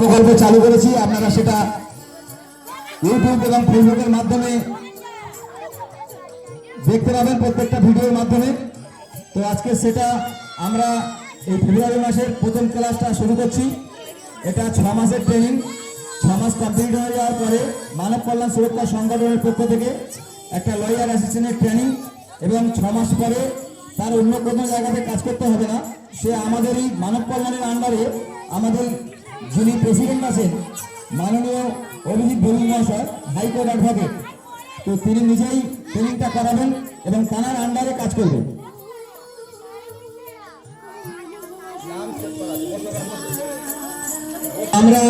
প্রকল্প চালু করেছি, আপনারা সেটা ইউটিউব এবং ফেসবুকের মাধ্যমে দেখতে পাবেন প্রত্যেকটা ভিডিওর মাধ্যমে। তো আজকে সেটা আমরা এই ফেব্রুয়ারি মাসের প্রথম ক্লাসটা শুরু করছি। এটা ছ মাসের ট্রেনিং ছ মাস কমপ্লিট হয়ে যাওয়ার পরে মানব কল্যাণ সুরক্ষা সংগঠনের পক্ষ থেকে একটা লয়ার অ্যাসিস্ট্যান্টের ট্রেনিং এবং ছ মাস পরে তার অন্য কোনো জায়গাতে কাজ করতে হবে না। সে আমাদেরই মানব কল্যাণের আন্ডারে আমাদের যিনি প্রেসিডেন্ট আছেন, মাননীয় অভিজিৎ বরুণ মহাশয় হাইকোর্ট অ্যাডভোকেট। তো তিনি নিজেই ট্রেনিংটা করাবেন এবং তানার আন্ডারে কাজ করবেন। আমরা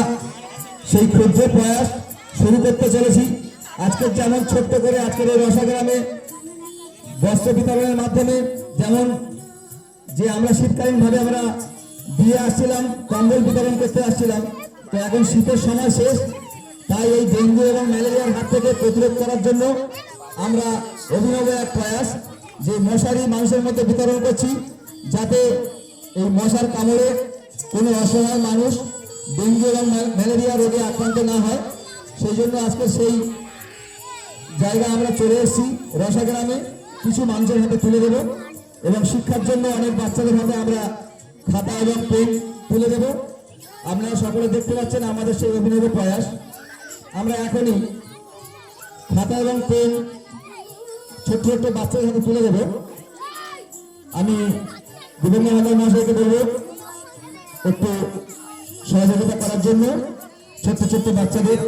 সেই ক্ষুদ্র প্রয়াস শুরু করতে চলেছি। আজকের যেমন ছোট্ট করে আজকের এই রসাগ্রামে বস্ত্র বিতরণের মাধ্যমে, যেমন যে আমরা শীতকালীন ভাবে আমরা দিয়ে আসছিলাম, কম্বল বিতরণ করতে আসছিলাম। তো এখন শীতের সময় শেষ, তাই এই ডেঙ্গু এবং ম্যালেরিয়ার হাত থেকে প্রতিরোধ করার জন্য আমরা অভিনব এক প্রয়াস, যে মশারি মানুষের মধ্যে বিতরণ করছি, যাতে এই মশার কামড়ে কোনো অসহায় মানুষ ডেঙ্গু এবং ম্যাল- ম্যালেরিয়া রোগে আক্রান্ত না হয়। সেই জন্য আজকে সেই জায়গা আমরা চলে এসেছি রসাগ্রামে, কিছু মানুষের হাতে তুলে দেব এবং শিক্ষার জন্য অনেক বাচ্চাদের হাতে আমরা খাতা এবং পেন তুলে দেব। আপনারা সকলে দেখতে পাচ্ছেন আমাদের সেই অভিনব প্রয়াস। আমরা এখনই খাতা এবং পেন, ছোট্ট ছোট্ট বাচ্চাদের হাতে তুলে দেব। আমি বিভিন্ন মহাদয় মহাশয়কে বলব, একটু সহযোগিতা করার জন্য ছোট্ট ছোট্ট বাচ্চাদের